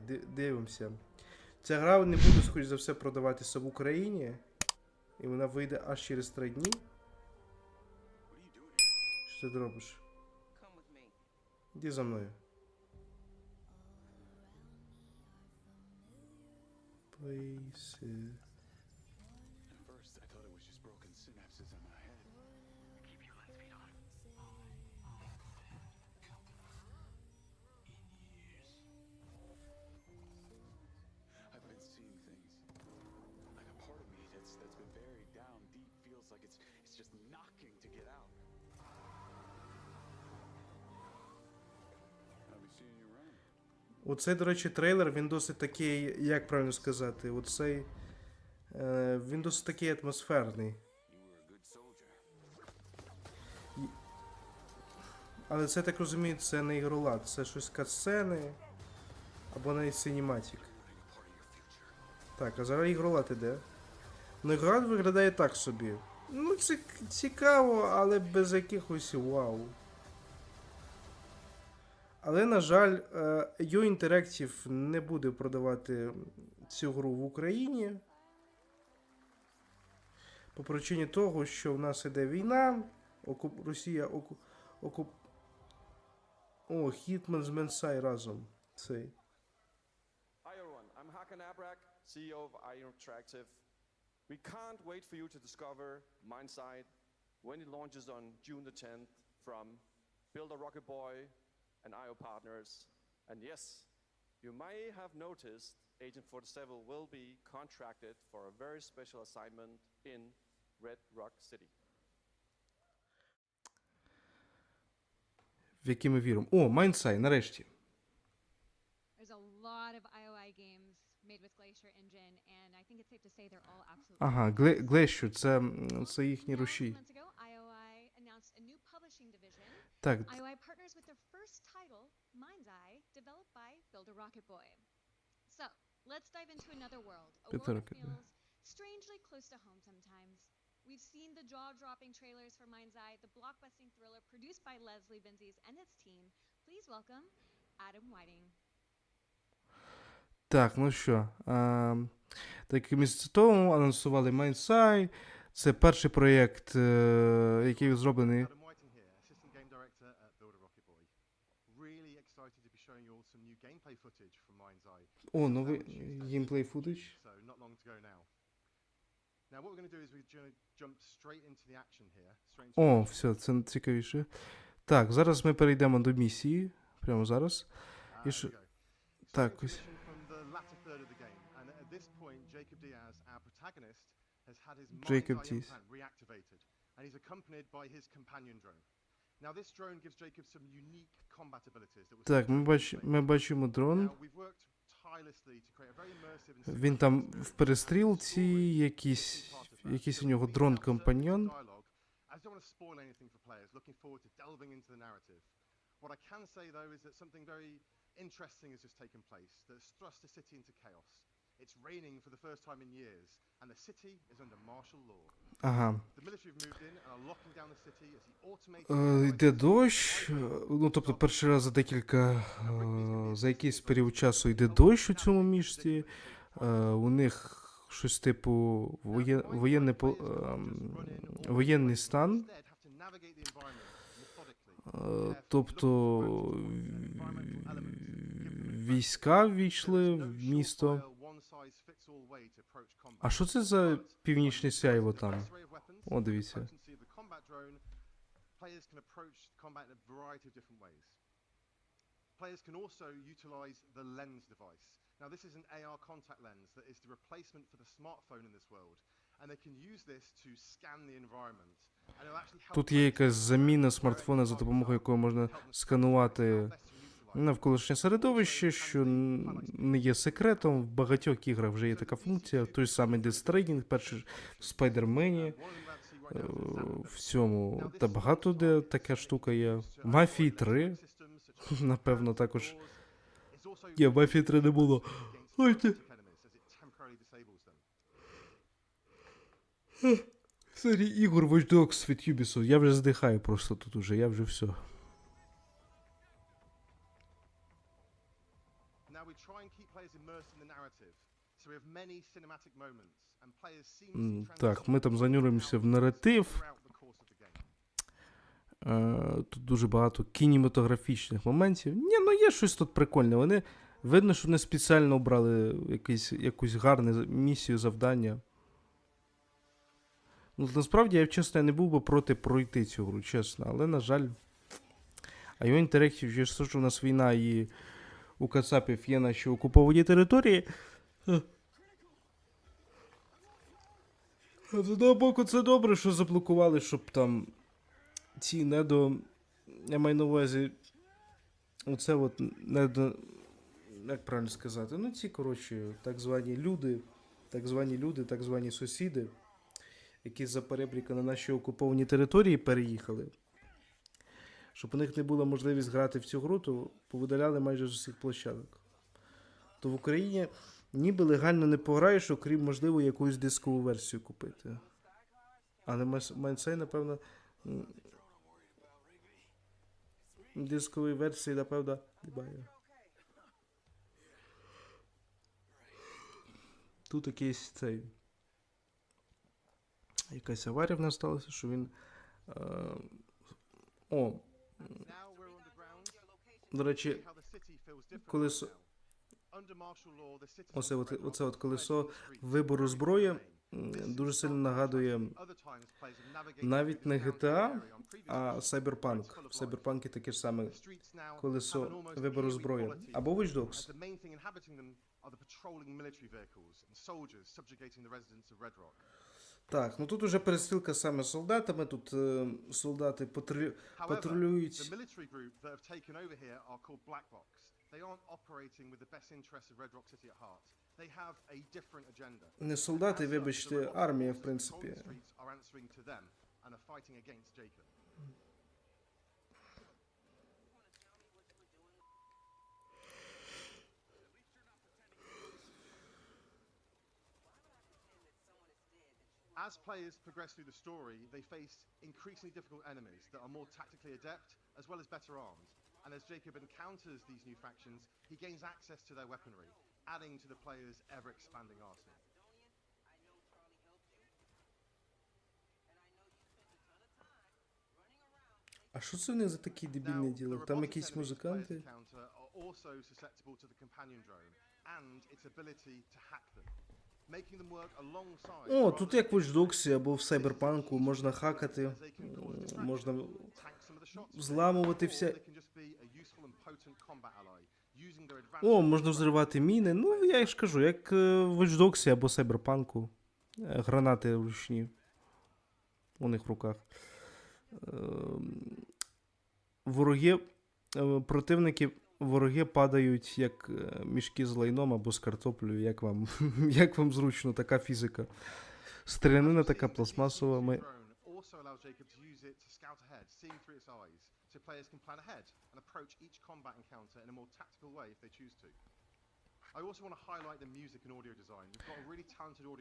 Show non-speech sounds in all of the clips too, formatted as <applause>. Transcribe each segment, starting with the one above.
Ди- дивимося. Ця гра не буде, скоріш за все, продаватися в Україні. І вона вийде аж через 3 дні. Що ти робиш? Іди за мною. Places. Оцей, до речі, трейлер, він досить такий, як правильно сказати, оцей. Е, він досить такий атмосферний. Але це так розумію, це не ігролад, це щось катсцени або навіть синематік. Так, а зараз ігролад іде. Ну, ігролад виглядає так собі. Ну, це цікаво, але без якихось вау. Але, на жаль, е, Yo Interactive не буде продавати цю гру в Україні. По причині того, що в нас іде війна, окуп... Росія оку... окуп... О, Хітман з Менсай разом. Цей. Hi everyone, I'm Hakan Abrak, CEO of IO Interactive. We can't wait for you to discover Mindside when it launches on June the 10th from Build a Rocket Boy and IO partners. And yes, you may have noticed Agent 47 will be contracted for a very special assignment in Red Rock City. В які ми віримо. О, Майнсай, нарешті. There's a lot of IOI games made with Glacier Engine, and I think it's safe to say they're all absolutely. Ага, Гле... Глещу, це, м, це їхні Now, руші. months a Rocket Boy. So, let's dive into another world. A world that feels strangely close to home sometimes. We've seen the jaw-dropping trailers for Mind's Eye, the blockbusting thriller produced by Leslie Benzies and its team. Please welcome Adam Whiting. так, ну що. А, так, місяць тому анонсували Майнсай. Це перший проєкт, е, який зроблений. Adam Whiting here, Assistant Game Director at Build a Rocket Boy. Really excited to be showing you all some new gameplay footage from Mind's Eye. О, новий геймплей футаж. So not long to go now. Now what we're going to do is we're going to jump straight into the action here. Straight into О, все, це цікавіше. Так, зараз ми перейдемо до місії. Прямо зараз. Ah. Так, ось. Jacob. And he's accompanied by his companion drone. Now this drone gives Jacob some unique combat abilities that Так, ми, бач... ми бачимо дрон. Now, we've worked tirelessly to create a very immersive and Він там seamless в перестрілці, якийсь, якийсь у нього дрон-компаньон. I don't want to spoil anything for players. Looking forward to delving into the narrative. What I can say though is that something very interesting has just taken place that's thrust the city into chaos. It's raining for the first time in years, and the city is under martial law. Ага. The military have moved in and are locking down the city as the automated. Е, AI Йде дощ. е, Ну, тобто, перший раз за декілька, е, за якийсь період часу йде дощ у цьому місті. Е, У них щось типу воє... воєнне, ем, воєнний стан. Е, Тобто війська ввійшли в місто. А що це за північне сяйво там? О, дивіться. Players can approach combat in a variety of different ways. Players can also utilize the lens device. Now, this is an AR contact lens that is the replacement for the smartphone in this world, and they can use this to scan the environment. Тут є якась заміна смартфона, за допомогою якої можна сканувати навколишнє середовище, що не є секретом. В багатьох іграх вже є така функція. Той самий Stranding, перший в Спайдермені, в цьому. Та багато де така штука є. <laughs> В Мафії 3, напевно, також. Є, в Мафії 3 не було. Ой, ти. Ігор Watch Dogs від Ubisoft. Я вже здихаю просто тут уже, я вже все. Так, ми там занюримося в наратив. Е, Тут дуже багато кінематографічних моментів. Ні, ну є щось тут прикольне. Вони видно, що вони спеціально обрали якийсь, якусь гарну місію, завдання. Ну, насправді, я чесно, я не був би проти пройти цю гру, чесно, але, на жаль. А його інтерактів, через те, що в нас війна і у Кацапів є наші окуповані території. е, З одного боку, це добре, що заблокували, щоб там ці недо. Я маю на увазі. Оце от недо. Як правильно сказати? Ну, ці, коротше, так звані люди, так звані люди, так звані сусіди, які за перебріка на наші окуповані території переїхали. Щоб у них не була можливість грати в цю гру, то повидаляли майже з усіх площадок. То в Україні ніби легально не пограєш, окрім, можливо, якусь дискову версію купити. Але Майнсей, напевно, дискової версії, напевно, немає. Тут якийсь цей. Якась аварія в нас сталася, що він. Е, о, до речі, See Оце от, оце от колесо вибору зброї дуже сильно нагадує навіть не GTA, а. Cyberpunk. В. Cyberpunk таке ж саме колесо вибору зброї. Або Watch Dogs. Так, ну тут уже перестрілка саме з солдатами. Тут е, солдати патрулюють. the military group that have taken over here are called Black Box. They aren't operating with the best interests of Red Rock City at heart. They have a different agenda. Не солдати, As such, the вибачте, Red Rock армія, в forces принципі. patrolling the streets are answering to them and are fighting against Jacob. As players progress through the story, they face increasingly difficult enemies that are more tactically adept as well as better armed. And as Jacob encounters these new factions, he gains access to their weaponry, adding to the player's ever expanding arsenal. А що це вони за такі дебільні Now, the діли? Там robotic якісь enemies players музиканти. encounter are also susceptible to the companion drone and its ability to hack them, О, тут як в Watch Dogs або в Cyberpunk можна хакати, можна взламувати their О, можна взривати міни. Ну, я ж кажу, як е, в Watch Dogs або Cyberpunk. Е, Гранати ручні. У них в руках. Ем, Вороги, е, противники, вороги падають як е, мішки з лайном або з картоплею. Як вам, як вам зручно, така фізика. Стрілянина така пластмасова. Ми... so players can plan ahead and approach each combat encounter in a more tactical way if they choose to.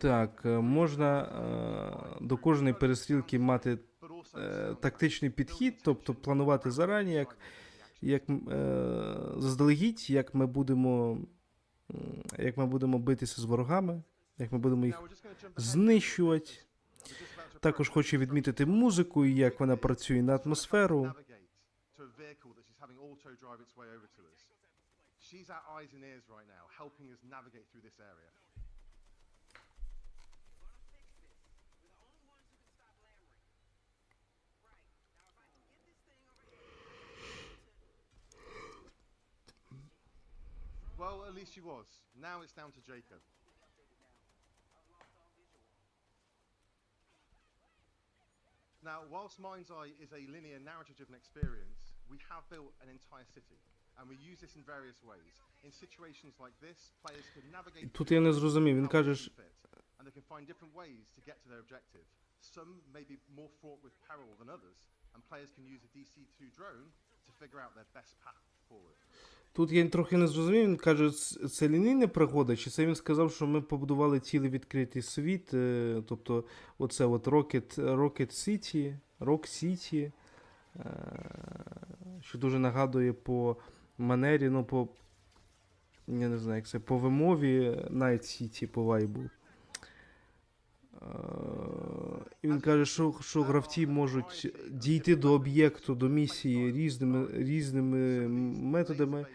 Так, е, можна е, до кожної перестрілки мати е, тактичний підхід, тобто планувати зарані, як, як е, заздалегідь, як ми будемо, як ми будемо битися з ворогами, як ми будемо їх знищувати. Також хочу відмітити музику і як вона працює на атмосферу. She's our eyes and ears right now, helping us navigate through this area. she was. Now it's down to Jacob. Now, whilst Mind's Eye is a linear narrative-driven experience, we have built an entire city. I tutaj nie zrozumie, więc każesz... And they can find different ways to get to their objective. Some may be more fraught with peril than others, and players can use a DC-2 drone to figure out their best path forward. Тут я трохи не зрозумів. Він каже, «Ц- це лінійна пригода, чи це він сказав, що ми побудували цілий відкритий світ, е, тобто оце от Rocket, Rocket City, Rock City, е, що дуже нагадує по манері, ну по Я не знаю, як це по вимові Night City по вайбу. І він каже, що, що гравці можуть дійти до об'єкту, до місії різними, різними методами.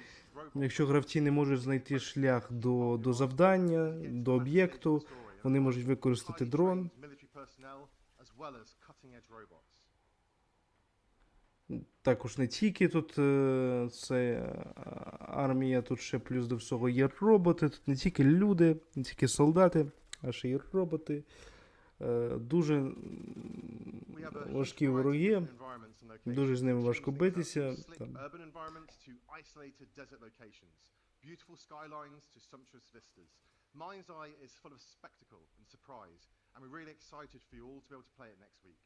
Якщо гравці не можуть знайти шлях до, до завдання, до об'єкту, вони можуть використати дрон. Також не тільки тут е, це е, армія, тут ще плюс до всього є роботи, тут не тільки люди, не тільки солдати, а ще й роботи. Е, Дуже важкі вороги, дуже з ними важко битися. Там. Beautiful skylines to sumptuous vistas. Mind's Eye is full of spectacle and surprise, and we're really excited for you all to be able to play it next week.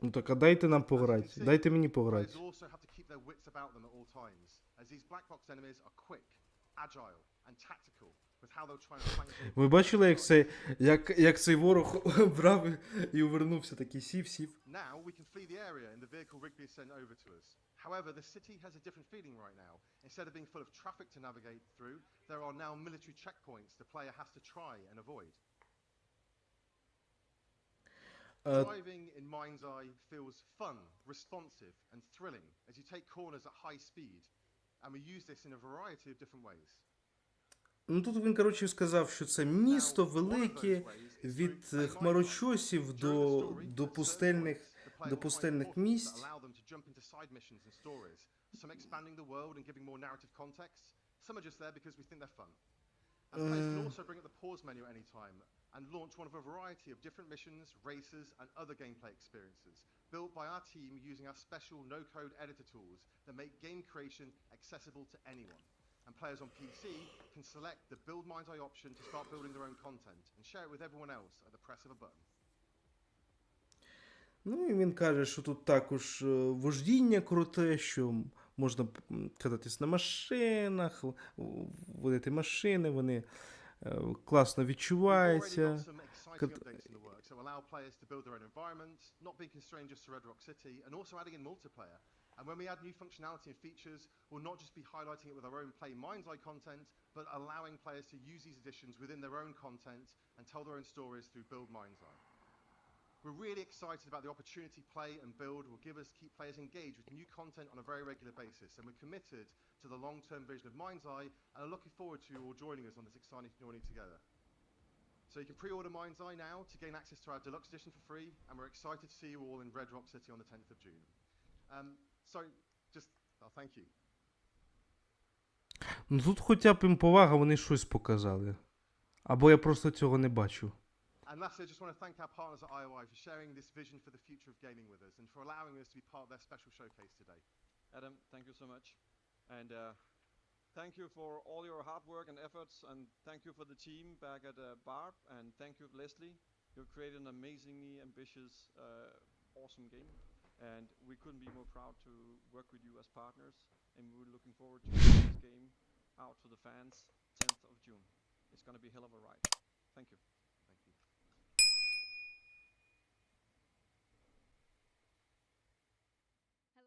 Ну так, а дайте нам пограти. Дайте мені пограти. as these black box enemies are quick, agile, and tactical with how they'll try and flank you. Ви бачили, як цей, як, як цей ворог <laughs> брав і увернувся, такий сів, сів. Now we can flee the area in the vehicle Rigby has sent over to us. However, the city has a different feeling right now. Instead of being full of traffic to navigate through, there are now military checkpoints the player has to try and avoid. Е, Driving in Mind's Eye feels fun, responsive, and thrilling as you take corners at high speed, and we use this in a variety of different ways. Ну тут він, коротше, сказав, що це місто Now, one of those велике ways is від through е, play Mind's Eye. хмарочосів During the до, story, до at certain пустельних, points, the player до will find пустельних portals that місць. allow them to jump into side missions and stories, some expanding the world and giving more narrative context, some are just there because we think they're fun. And players can Uh. also bring up the pause menu at any time and launch one of a variety of different missions, races, and other gameplay experiences, built by our team using our special no-code editor tools that make game creation accessible to anyone. And players on PC can select the Build Mind's Eye option to start building their own content and share it with everyone else at the press of a button. Ну і він каже, що тут також е, вождіння круте, що можна кататись на машинах, водити машини, вони е, класно відчуваються. And when we add new functionality and features, we'll not just be highlighting it with our own Play Mind's Eye content, but allowing players to use these additions within their own content and tell their own stories through Build Mind's Eye. We're really excited about the opportunity Play and Build will give us to keep players engaged with new content on a very regular basis, and we're committed to the long-term vision of Mind's Eye and are looking forward to you all joining us on this exciting journey together. So you can pre-order Mind's Eye now to gain access to our deluxe edition for free, and we're excited to see you all in Red Rock City on the 10th of June. Um, so, just oh, thank you. Ну тут хоча б їм повага, вони щось показали. Або я просто цього не бачу. And lastly, I just want to thank our partners at IOI for sharing this vision for the future of gaming with us, and for allowing us to be part of their special showcase today. Adam, thank you so much. And uh, thank you for all your hard work and efforts, and thank you for the team back at uh, Barb, and thank you, Leslie. You've created an amazingly ambitious, uh, awesome game, and we couldn't be more proud to work with you as partners, and we're looking forward to getting <laughs> this game out to the fans 10th of June. It's going to be a hell of a ride. Thank you.